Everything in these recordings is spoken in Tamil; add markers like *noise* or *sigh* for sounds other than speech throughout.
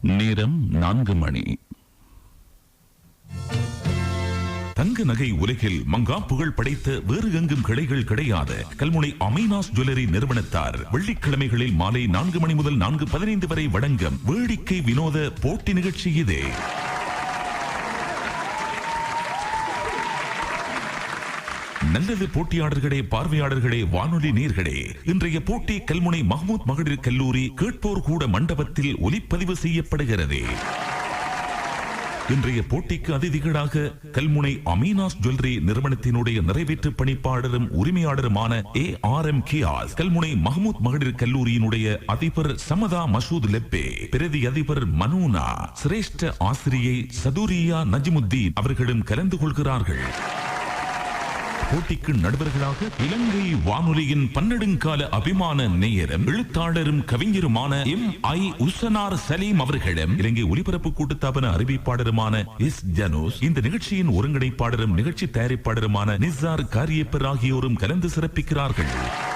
நேரம் நான்கு மணி. தங்க நகை உலகில் மங்கா புகழ் படைத்த வேறு எங்கும் கிளைகள் கிடையாத கல்முனை அமீனாஸ் ஜுவல்லரி நிறுவனத்தார் வெள்ளிக்கிழமைகளில் மாலை நான்கு மணி முதல் நான்கு பதினைந்து வரை வழங்கும் வேடிக்கை வினோத போட்டி நிகழ்ச்சி இதே. நல்லது போட்டியாளர்களே பார்வையாளர்களே வானொலி நேர்களே. இன்றைய போட்டி கல்முனை மஹமூத் மகளிர் கல்லூரி கேட்போர் கூட மண்டபத்தில் ஒலிப்பதிவு செய்யப்படுகிறது. இன்றைய போட்டிக்கு அதிதிகளாக கல்முனை அமீனாஸ் ஜுவல்லரி நிறுவனத்தினுடைய நிறைவேற்று பணிப்பாளரும் உரிமையாளருமான A R M Kiyas Kalmunai Mahmood மகளிர் கல்லூரியினுடைய அதிபர் சமதா மசூத் லெப்பே பிரதி அதிபர் மனூனா சிரேஷ்ட ஆசிரியை சதுரியா நஜிமுத்தீன் அவர்களும் கலந்து கொள்கிறார்கள். போட்டிக்கு நடுவர்களாக இலங்கை வானொலியின் பன்னெடுங்கால அபிமான நேயரும் எழுத்தாளரும் கவிஞருமான எம். ஐ. உசனார் சலீம் அவர்களும் இலங்கை ஒலிபரப்பு கூட்டுத்தாபன அறிவிப்பாளருமான எஸ். ஜனோஸ் இந்த நிகழ்ச்சியின் ஒருங்கிணைப்பாளரும் நிகழ்ச்சி தயாரிப்பாளருமான நிசார் காரியப்பர் ஆகியோரும் கலந்து சிறப்பிக்கிறார்கள்.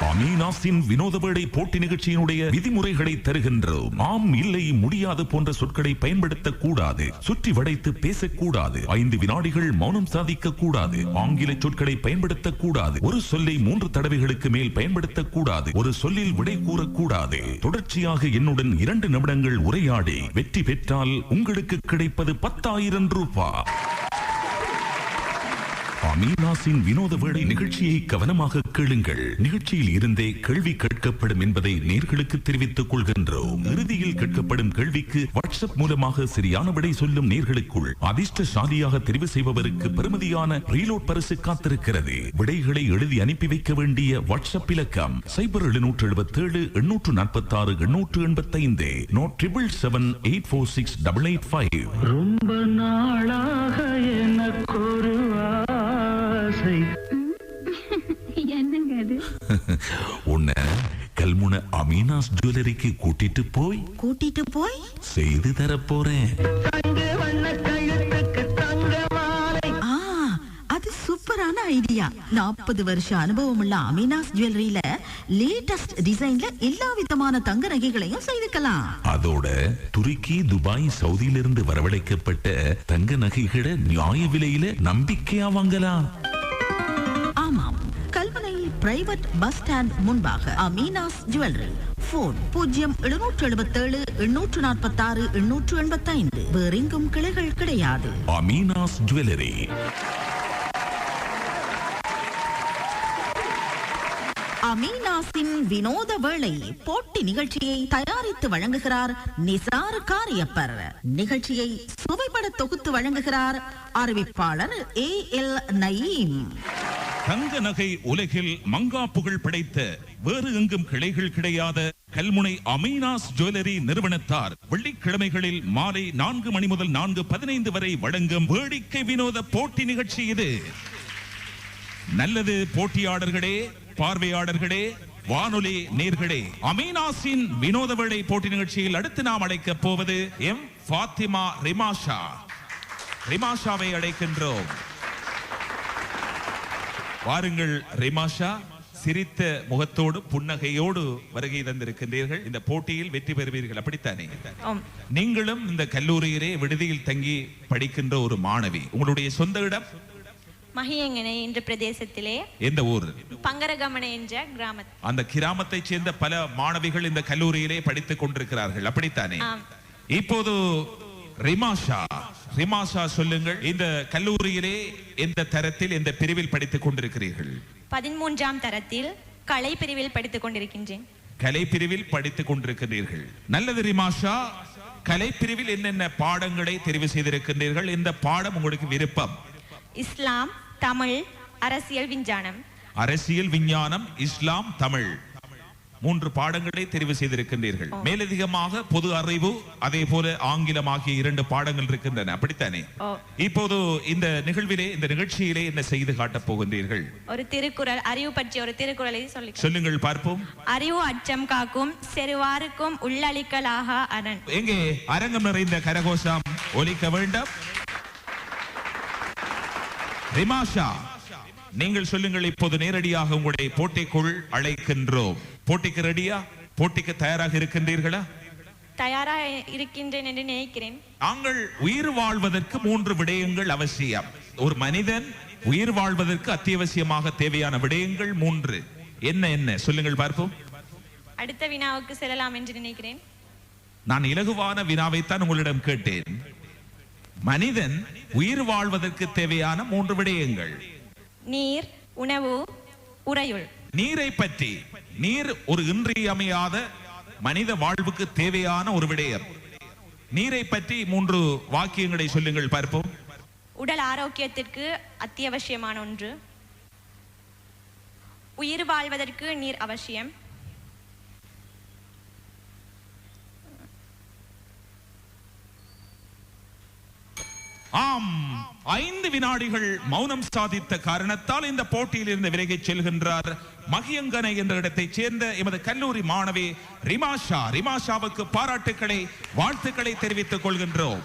அமீனாஸின் வினோத வேடை போட்டி நிகழ்ச்சியினுடைய விதிமுறைகளை தருகின்றோம். ஆம் இல்லை முடியாது போன்ற சொற்களை பயன்படுத்தக் கூடாது சுற்றி வடைத்து பேசக்கூடாது. ஐந்து வினாடிகள் மௌனம் சாதிக்க கூடாது ஆங்கில சொற்களை பயன்படுத்தக் கூடாது ஒரு சொல்லை மூன்று தடவைகளுக்கு மேல் பயன்படுத்தக் கூடாது ஒரு சொல்லில் விடை கூறக்கூடாது. தொடர்ச்சியாக என்னுடன் இரண்டு நிமிடங்கள் உரையாடி வெற்றி பெற்றால் உங்களுக்கு கிடைப்பது பத்தாயிரம் ரூபாய். அமீனாஸின் வினோத வேலை நிகழ்ச்சியை கவனமாக கேளுங்கள். நிகழ்ச்சியில் இருந்தே கேள்வி கேட்கப்படும் என்பதை நேர்களுக்கு தெரிவித்துக் கொள்கின்றோம். இறுதியில் கேட்கப்படும் கேள்விக்கு வாட்ஸ்அப் மூலமாக சரியான விடை சொல்லும் நேர்களுக்குள் அதிர்ஷ்டசாலியாக தெரிவு செய்பவருக்கு பெருமதியான ரீலோட் பரிசு காத்திருக்கிறது. விடைகளை எழுதி அனுப்பி வைக்க வேண்டிய வாட்ஸ்அப் இலக்கம் சைபர் எழுநூற்று எழுபத்தி ஏழு எண்ணூற்று நாற்பத்தி ஆறு எண்ணூற்று எண்பத்தி ஐந்து note triple seven eight four six double eight five. ரொம்ப நாளாக எனக்கொரு ஆசை என்னங்க அது உன்னை கல்முன அமீனாஸ் ஜுவல்லரிக்கு கூட்டிட்டு போய் கூட்டிட்டு போய்? செய்து தரப் போறேன். தங்க வண்ண கழுத்துக்கு தங்க மாலை. ஆ அது சூப்பரான ஐடியா. நாற்பது வருஷ அனுபவம் உள்ள அமினாஸ் ஜுவல்லரியில லேட்டஸ்ட் டிசைன்ல எல்லா விதமான தங்க நகைகளையும் செய்துக்கலாம். அதோட துருக்கி துபாய் சவுதியிலிருந்து வரவழைக்கப்பட்ட தங்க நகைகளை நியாய விலையில நம்பிக்கையா வாங்கலாம். பிரைவேட் பஸ் ஸ்டாண்ட் முன்பாக அமீனாஸ் ஜுவல்லரி. போன் பூஜ்ஜியம் எழுநூற்று எழுபத்தேழு எண்ணூற்று நாற்பத்தாறு எண்ணூற்று எண்பத்தைந்து. வேறெங்கும் கிளைகள் கிடையாது. அமீனாஸ் ஜுவல்லரி. அமீனாஸின் வினோத வேளை போட்டி நிகழ்ச்சியை தயாரித்து வழங்குகிறார் நிசார் காரியப்பர். நிகழ்ச்சியை சுவைபட தொகுத்து வழங்குகிறார் அறிவிப்பாளர் ஏ எல் நயீம். தங்க நகை உலகில் மங்கா புகழ் படைத்த வேறு எங்கும் கிளைகள் கிடையாத கல்முனை அமீனாஸ் ஜுவல்லரி நிறுவனத்தார் வெள்ளிக்கிழமைகளில் மாலை நான்கு மணி முதல் நான்கு பதினைந்து வரை வழங்கும் வேடிக்கை வினோத போட்டி நிகழ்ச்சி இது. நல்லது போட்டியாளர்களே பார்வையாளர்களே வானொலி நேர்களே அமீனாஸின் வினோத வேளை போட்டி நிகழ்ச்சியில் அடுத்து நாம் அழைக்கப் போவது எம். ஃபாத்திமா ரிமாஷா. ரிமாஷாவை அழைக்கின்றோம். வாருங்கள் ரிமாஷா சிரித்த முகத்தோடு புன்னகையோடு வருகை தந்திருக்கின்றீர்கள். இந்த போட்டியில் வெற்றி பெறுவீர்கள். அப்படித்தானே. நீங்களும் இந்த கல்லூரியிலே விடுதியில் தங்கி படிக்கின்ற ஒரு மாணவி. உங்களுடைய சொந்த இடம்? மகியங்கனை என்ற பிரதேசத்திலே. எந்த ஊர்? பங்கரகமனை என்ற அந்த கிராமத்தைச் சேர்ந்த பல மாணவிகள் இந்த கல்லூரியிலே படித்துக் கொண்டிருக்கிறார்கள். அப்படித்தானே. இப்போது ரிமாஷா ரிமாஷா சொல்லுங்கள். இந்த கல்லூரியிலே எந்த தரத்தில் எந்த பிரிவில் படித்துக் கொண்டிருக்கிறீர்கள். பதிமூன்றாம் தரத்தில் கலை பிரிவில் படித்துக் கொண்டிருக்கின்றேன். கலை பிரிவில் படித்துக் கொண்டிருக்கிறீர்கள். நல்லது ரிமாஷா கலை பிரிவில் என்னென்ன பாடங்களை தெரிவு செய்திருக்கின்றீர்கள்? இந்த பாடம் உங்களுக்கு விருப்பம். இஸ்லாம் தமிழ் அரசியல் விஞ்ஞானம். அரசியல் விஞ்ஞானம் இஸ்லாம் தமிழ். மூன்று பாடங்களை தெரிவு செய்திருக்கின்றீர்கள். மேலதிகமாக பொது அறிவு அதே போல ஆங்கிலம் ஆகிய இரண்டு பாடங்கள் இருக்கின்றன. அப்படித்தானே? ஓ. இப்போது இந்த நிகழ்விலே இந்த நிகழ்ச்சியிலே என்ன செய்து காட்டப் போகின்றீர்கள்? ஒரு திருக்குறள் அறிவு பற்றிய ஒரு திருக்குறளை சொல்லி சொல்லுங்கள் பார்ப்போம். அறிவு அச்சம் காக்கும் செருவாருக்கும் உள்ளளிக்கலாக அரண். எங்கே? அரங்கம் நிறைந்த கரகோஷம். ஒலிக்க வேண்டும். ரிமாஷா நீங்கள் சொல்லுங்கள் இப்போது நேரடியாக உங்களுடைய போட்டிக்குள் அழைக்கின்றோம். போட்டிக்கு ரெடியா? போட்டிக்கு தயாராக இருக்கின்றீர்களா? தயாராக இருக்கின்றேன் என்று நினைக்கிறேன். நாங்கள் உயிர் வாழ்வதற்கு மூன்று விடயங்கள் அவசியம். ஒரு மனிதன் உயிர் வாழ்வதற்கு அத்தியாவசியமாக தேவையான விடயங்கள் மூன்று. என்ன என்ன? சொல்லுங்கள் பார்ப்போம். அடுத்த வினாவுக்கு செல்லலாம் என்று நினைக்கிறேன். நான் இலகுவான வினாவைத்தான் உங்களிடம் கேட்டேன். மனிதன் உயிர் வாழ்வதற்கு தேவையான மூன்று விடயங்கள். நீர் உணவு உறையுள். நீரை பற்றி. நீர் ஒரு இன்றியமையாத மனித வாழ்வுக்கு தேவையான ஒரு விடயம் நீரை பற்றி மூன்று வாக்கியங்களை சொல்லுங்கள் பார்ப்போம். உடல் ஆரோக்கியத்திற்கு அத்தியாவசியமான ஒன்று. உயிர் வாழ்வதற்கு நீர் அவசியம். ஆம். ஐந்து வினாடிகள் மௌனம் சாதித்த காரணத்தால் இந்த போட்டியில் இருந்து விலகிச் செல்கின்றார் மகியங்கனை என்ற இடத்தைச் சேர்ந்த எமது கல்லூரி மாணவி ரிமாஷா ரிமாஷாவுக்கு பாராட்டுக்களை வாழ்த்துக்களை தெரிவித்துக் கொள்கின்றோம்.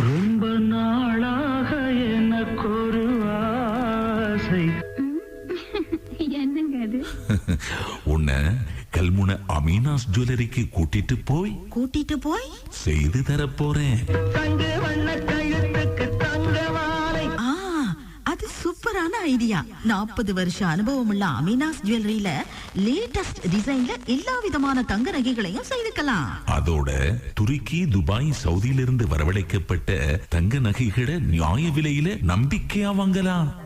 ரொம்ப நாளாக எனக்கு ஒரு ஆசை. என்னங்க அது? *laughs* உன்னை கல்முனை அமீனாஸ் ஜுவல்லரிக்கு கூட்டிட்டு போய் கூட்டிட்டு போய்? செய்து தரப் போறேன். தங்க வண்ண கழுத்துக்கு தங்க மாலை. ஆ அது சூப்பரான ஐடியா. நாற்பது வருஷ அனுபவம் உள்ள அமினாஸ் ஜுவல்லரியில லேட்டஸ்ட் டிசைன்ல எல்லா விதமான தங்க நகைகளையும் செய்துக்கலாம். அதோட துருக்கி துபாய் சவுதியிலிருந்து வரவழைக்கப்பட்ட தங்க நகைகளை நியாய விலையில நம்பிக்கையா வாங்கலாம்.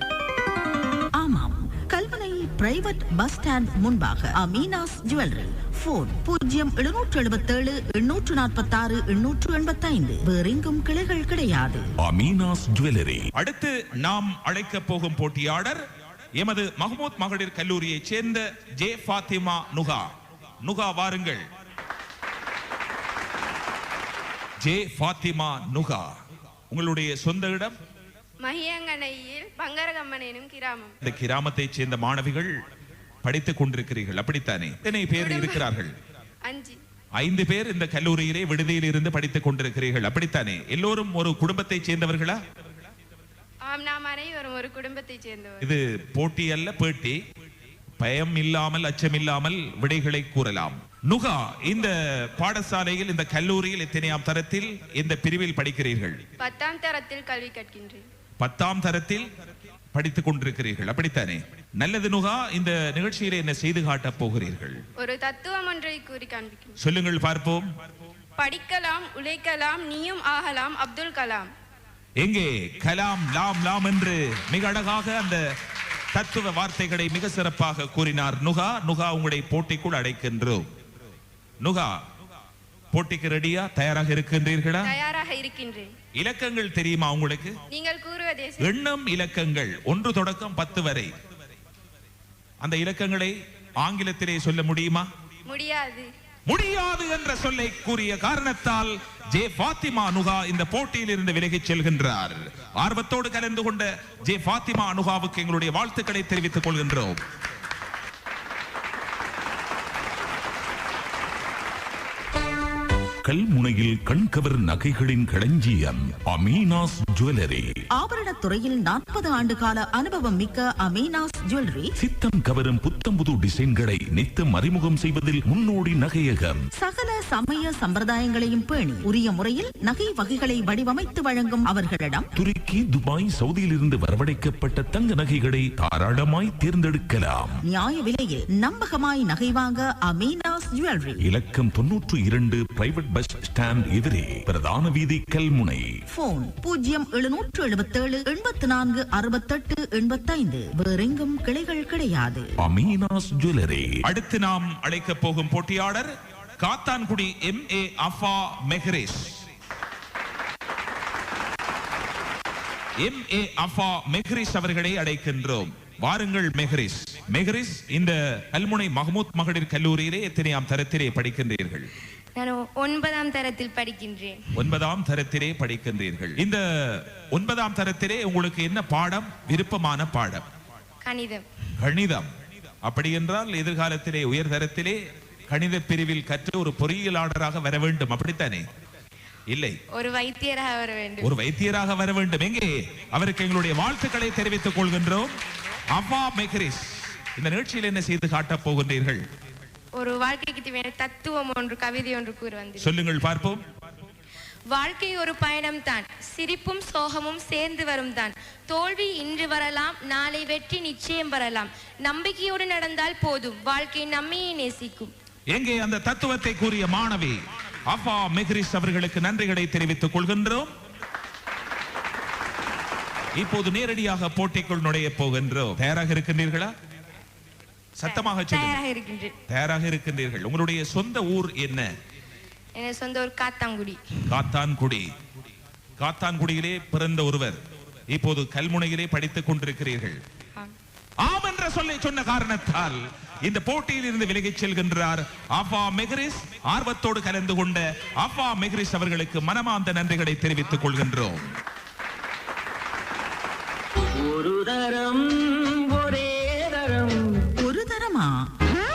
பிரைவேட் பஸ் ஸ்டாண்ட் முன்பாக அமீனாஸ் ஜுவல்லரி. போன் பூஜ்ஜியம் எழுநூற்று எழுபத்தேழு எண்ணூற்று நாற்பத்தாறு எண்ணூற்று எண்பத்தைந்து. வேறெங்கும் கிளைகள் கிடையாது. அமீனாஸ் ஜுவல்லரி. அடுத்து நாம் அழைக்க போகும் போட்டியாளர் எமது மஹமூத் மகளிர் கல்லூரியைச் சேர்ந்த ஜே ஃபாத்திமா நுகா. நுகா வாருங்கள். ஜே ஃபாத்திமா நுகா. உங்களுடைய சொந்த இடம்? மகியங்கனையில் பங்கரகம்மன் எனும் கிராமம். இந்த கிராமத்தைச் சேர்ந்த மாணவிகள் படித்துக் கொண்டிருக்கிறீர்கள். அப்படித்தானே? எத்தனை பேர் இருக்கிறார்கள்? அஞ்சு. ஐந்து பேர் இந்த கல்லூரியிலே விடுதியில் இருந்து படித்துக் கொண்டிருக்கிறீர்கள். அப்படித்தானே? எல்லோரும் ஒரு குடும்பத்தைச் சேர்ந்தவர்களா? ஆம் நாம் அனைவரும் ஒரு குடும்பத்தைச் சேர்ந்தவர் இது போட்டி அல்ல பேட்டி. பயம் இல்லாமல் அச்சம் இல்லாமல் விடைகளை கூறலாம். நுகா இந்த பாடசாலையில் இந்த கல்லூரியில் எத்தனையாம் தரத்தில் இந்த பிரிவில் படிக்கிறீர்கள்? பத்தாம் தரத்தில் கல்வி கற்கின்றேன். பத்தாம் தரத்தில் படித்துக் கொண்டிருக்கிறீர்கள். அப்படித்தானே? நல்லது நுகா இந்த நிகழ்ச்சியில என்ன செய்து காட்டப் போகிறீர்கள்? ஒரு தத்துவம் ஒன்றை கூறி காண்பிக்கின்றேன் சொல்லுங்கள் பார்ப்போம். படிக்கலாம் உழைக்கலாம் நீயும் ஆகலாம் அப்துல் கலாம். எங்கே? கலாம் லாம் லாம் என்று மிக அழகாக அந்த தத்துவ வார்த்தைகளை மிக சிறப்பாக கூறினார். நுகா நுகா உங்களை போட்டிக்குள் அழைக்கின்றோம். நுகா போட்டிக்கு ரெடியா தயாராக இருக்கின்றீர்களா? தயாராக இருக்கின்றேன். இலக்கங்கள் தெரியுமா உங்களுக்கு? நீங்கள் கூறுவதே. எண்ணம் இலக்கங்கள். ஒன்று தொடக்கம் பத்து வரை. அந்த இலக்கங்களை ஆங்கிலத்திலே சொல்ல முடியுமா? முடியாது. முடியாது என்ற சொல்லை கூறிய காரணத்தால் ஜே ஃபாத்திமா அனுகா இந்த போட்டியில் இருந்து விலகிச் செல்கின்றார். ஆர்வத்தோடு கலந்து கொண்ட ஜே ஃபாத்திமா அனுகாவுக்கு எங்களுடைய வாழ்த்துக்களை தெரிவித்துக் கொள்கின்றோம். கல்முனையில் கண்கவர் நகைகளின் களஞ்சியம் அமீனாஸ் ஜுவல்லரி. ஆபரணத் துறையில் நாற்பது ஆண்டு கால அனுபவம் மிக்க அமீனாஸ் ஜுவல்லரி. சித்தம் கவரும் புத்தம் புது டிசைன்களை நித்தம் அறிமுகம் செய்வதில் முன்னோடி நகையகம். சகல சமய சம்பிரதாயங்களையும் பேணி உரிய முறையில் நகை வகைகளை வடிவமைத்து வழங்கும் அவர்களிடம் துருக்கி துபாய் சவுதியிலிருந்து வரவழைக்கப்பட்ட தங்க நகைகளை தாராளமாய் தேர்ந்தெடுக்கலாம். நியாய விலையில் நம்பகமாய் நகை வாங்க அமீனாஸ் ஜுவல்லரி. இலக்கம் தொன்னூற்று இரண்டு பிரைவேட் பஸ் ஸ்டாண்ட் எதிரே பிரதான வீதி கல்முனை. போன் பூஜ்ஜியம் எழுநூற்று எழுபத்தேழு எண்பத்தி நான்கு அறுபத்தெட்டு எண்பத்தைந்து. வேறெங்கும் கிளைகள் கிடையாது. அமீனாஸ் ஜுவல்லரி. அடுத்து நாம் அழைக்க போகும் போட்டியாளர் Kattankudy M A Afa Mehresh M A Afa Mehris அவர்களை அழைக்கின்றோம். வாருங்கள் மெஹரிஸ் மெஹரிஸ் இந்த கல்முனை மஹமூத் மகளிர் கல்லூரியிலே எத்தனையாம் தரத்திலே படிக்கின்றீர்கள்? நான் ஒன்பதாம் தரத்தில் படிக்கின்றேன். ஒன்பதாம் தரத்திலே படிக்கின்றீர்கள். இந்த ஒன்பதாம் தரத்திலே உங்களுக்கு என்ன பாடம்? விருப்பமான பாடம். கணிதம். கணிதம். அப்படி என்றால் எதிர்காலத்திலே உயர் தரத்திலே கணித பிரிவில் கற்று ஒரு பொறியியலாளராக வர வேண்டும். அப்படித்தானே? இல்லை. ஒரு வைத்தியராக வர வேண்டும். ஒரு வைத்தியராக வர வேண்டும். எங்கே? அவருக்கு எங்களுடைய வாழ்த்துக்களை தெரிவித்துக் கொள்கின்றோம். அவ்வா மெஹரிஸ் இந்த நிகழ்ச்சியில் என்ன செய்து காட்டப் போகின்றீர்கள்? ஒரு வாழ்க்கைக்கு தேவையான தத்துவம் ஒன்று கவிதை ஒன்று கூறி வந்தது சொல்லுங்கள் பார்ப்போம். வாழ்க்கை ஒரு பயணம் தான். சிரிப்பும் சோகமும் சேர்ந்து வரும் தான். தோல்வி இன்று வரலாம் நாளை வெற்றி நிச்சயம் வரலாம். நம்பிக்கையோடு நடந்தால் போதும். வாழ்க்கை நம்மையே நேசிக்கும். எங்கே அந்த தத்துவத்தை கூறிய மாணவி அஃபா மெஹரிஸ் அவர்களுக்கு நன்றிகளை தெரிவித்துக் கொள்கின்றோம். இப்போது நேரடியாக போட்டிக்குள் நுழைய போகின்றோம். தயாராக இருக்கின்றீர்களா? சத்தமாக தயாராக இருக்கின்றீர்கள். உங்களுடைய சொந்த ஊர் என்ன? சொந்த ஒரு காத்தாங்குடி. காத்தான்குடி. காத்தான்குடியிலே பிறந்த ஒருவர். இப்போது கல்முனையிலே படித்துக் கொண்டிருக்கிறீர்கள். ஆம். என்ற சொல்லை சொன்ன காரணத்தால் இந்த போட்டியில் இருந்து விலகிச் செல்கின்றார் ஆஃபா மெகரிஸ் ஆர்வத்தோடு கலந்து கொண்ட ஆஃபா மெகரிஸ் அவர்களுக்கு மனமார்ந்த நன்றிகளை தெரிவித்துக் கொள்கின்றோம். ஒரு தரம் ஒரே தரம். தரமா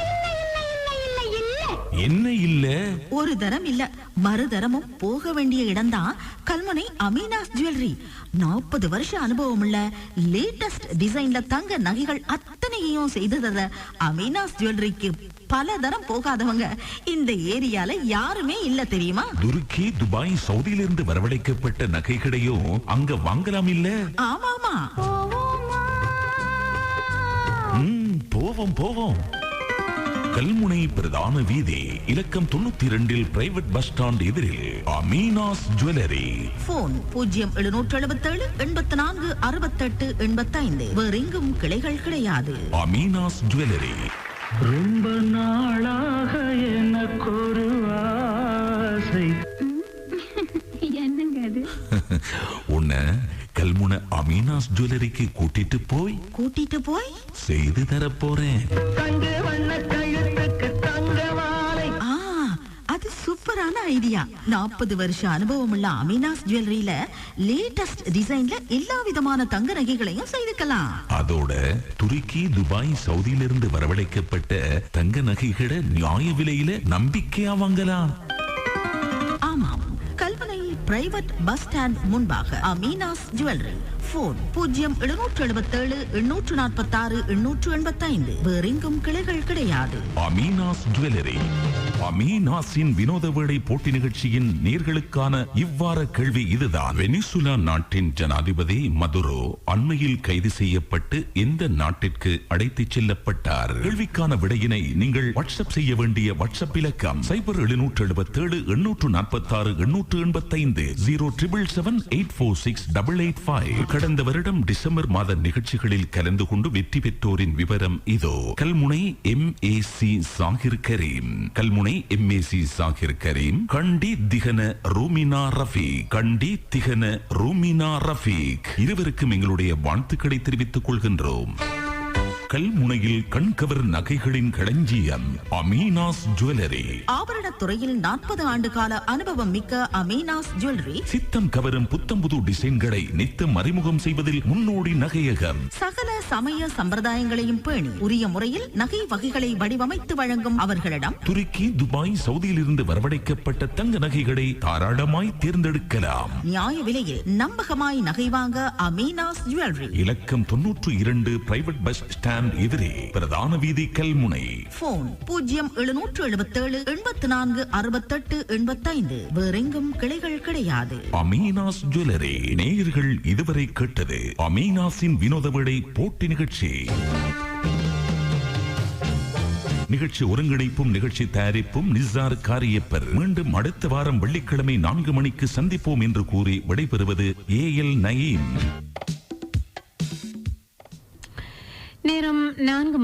என்ன இல்ல? ஒரு தரம் இல்ல. மறுதரமும் போக வேண்டிய இடம்தான் கல்முனை அமீனாஸ் ஜுவல்லரி. நாற்பது வருஷ அனுபவம் உள்ள லேட்டஸ்ட் டிசைன்ல தங்க நகைகள் அத்தனையையும் செய்து தர அமீனாஸ் ஜுவல்லரிக்கு பல தரம் போகாதவங்க இந்த ஏரியால யாருமே இல்ல தெரியுமா? துருக்கி துபாய் சவுதியிலிருந்து வரவழைக்கப்பட்ட நகைகளையும் அங்க வாங்கலாம் இல்ல? ஆமாமா. ம், போவோம் போவோம். கல்முனை பிரதான வீதி இலக்கம் தொண்ணூத்தி இரண்டில் பிரைவேட் பஸ் ஸ்டாண்ட் எதிரில் அமீனாஸ் ஜுவல்லரி போன் பூஜ்ஜியம் எழுநூற்று எழுபத்தேழு எண்பத்தி நான்கு அறுபத்தெட்டு எண்பத்தைந்து. வேறெங்கும் கிளைகள் கிடையாது. அமீனாஸ் ஜுவல்லரி ரொம்ப நாளாக எனக்கு ஒரு ஆசை *laughs* உன்னை கல்முனை அமீனாஸ் ஜுவல்லரிக்கு கூட்டிட்டு போய் கூட்டிட்டு போய்? செய்து தரப் போறேன். அது சூப்பரான ஐடியா. நாற்பது வருஷ அனுபவம் உள்ள அமீனாஸ் ஜுவல்லரியில லேட்டஸ்ட் டிசைன்ல எல்லா விதமான தங்க நகைகளையும் செய்துக்கலாம். அதோட துருக்கி துபாய் சவுதியிலிருந்து வரவழைக்கப்பட்ட தங்க நகைகளை நியாய விலையில நம்பிக்கையா வாங்கலாம். பிரைவேட் பஸ் ஸ்டாண்ட் முன்பாக அமீனாஸ் ஜுவல்லரி போன் பூஜ்ஜியம் எழுநூற்று எழுபத்தி ஏழு எண்ணூற்று நாற்பத்தி ஆறு எண்ணூற்று எண்பத்தி ஐந்து வேறெங்கும் கிளைகள் கிடையாது அமீனாஸ் ஜுவல்லரி அமீனாஸின் வினோத வேளை போட்டி நிகழ்ச்சியின் நேர்களுக்கான இவ்வார கேள்வி இதுதான் வெனிசுலா நாட்டின் ஜனாதிபதி மதுரோ அண்மையில் கைது செய்யப்பட்டு எந்த நாட்டிற்கு அழைத்துச் செல்லப்பட்டார் கேள்விக்கான விடையினை நீங்கள் வாட்ஸ்அப் செய்ய வேண்டிய வாட்ஸ்அப் இலக்கம் சைபர் எழுநூற்று எழுபத்தி ஏழு எண்ணூற்று நாற்பத்தி ஆறு எண்ணூற்று எண்பத்தி ஐந்து zero triple seven eight four six double eight five கடந்த வருடம் டிசம்பர் மாத நிகழ்ச்சிகளில் கலந்து கொண்டு வெற்றி பெற்றோரின் விவரம் இதோ. Kalmunai M A C Zakir Kareem Kalmunai M A C Zakir Kareem Kandy Digana Rumina Rafeek. Kandy Digana Rumina Rafeek. இருவருக்கும் எங்களுடைய வாழ்த்துக்களை தெரிவித்துக் கொள்கின்றோம். கல்முனையில் கண்கவர் நகைகளின் களஞ்சியம் அமீனாஸ் ஜுவல்லரி. ஆபரணத் துறையில் நாற்பது ஆண்டு கால அனுபவம் மிக்க அமீனாஸ் ஜுவல்லரி. சித்தம் கவரும் புத்தம்புது டிசைன்களை நித்தம் அறிமுகம் செய்வதில் முன்னோடி நகையகம். சகல சமய சம்பிரதாயங்களையும் பேணி உரிய முறையில் நகை வகைகளை வடிவமைத்து வழங்கும் அவர்களிடம் துருக்கி துபாய் சவுதியிலிருந்து வரவழைக்கப்பட்ட தங்க நகைகளை தாராளமாய் தேர்ந்தெடுக்கலாம். நியாய விலையில் நம்பகமாய் நகை வாங்க அமீனாஸ் ஜுவல்லரி. இலக்கம் தொன்னூற்று இரண்டு பிரைவேட் பஸ் ஸ்டாண்ட் எதிரே பிரதான வீதி கல்முனை. போன் பூஜ்ஜியம் எழுநூற்று எழுபத்தேழு எண்பத்தி நான்கு அறுபத்தெட்டு எண்பத்தைந்து. வேறெங்கும் கிளைகள் கிடையாது. அமீனாஸ் ஜுவல்லரி நேயர்கள் இதுவரை கேட்டது அமீனாஸின் வினோத வேளை போட்டி நிகழ்ச்சி. நிகழ்ச்சி ஒருங்கிணைப்பும் நிகழ்ச்சி தயாரிப்பும் நிசார் காரியப்பர். மீண்டும் அடுத்த வாரம் வெள்ளிக்கிழமை நான்கு மணிக்கு சந்திப்போம் என்று கூறி விடைபெறுவது ஏ எல் நயீம். நேரம் நான்கு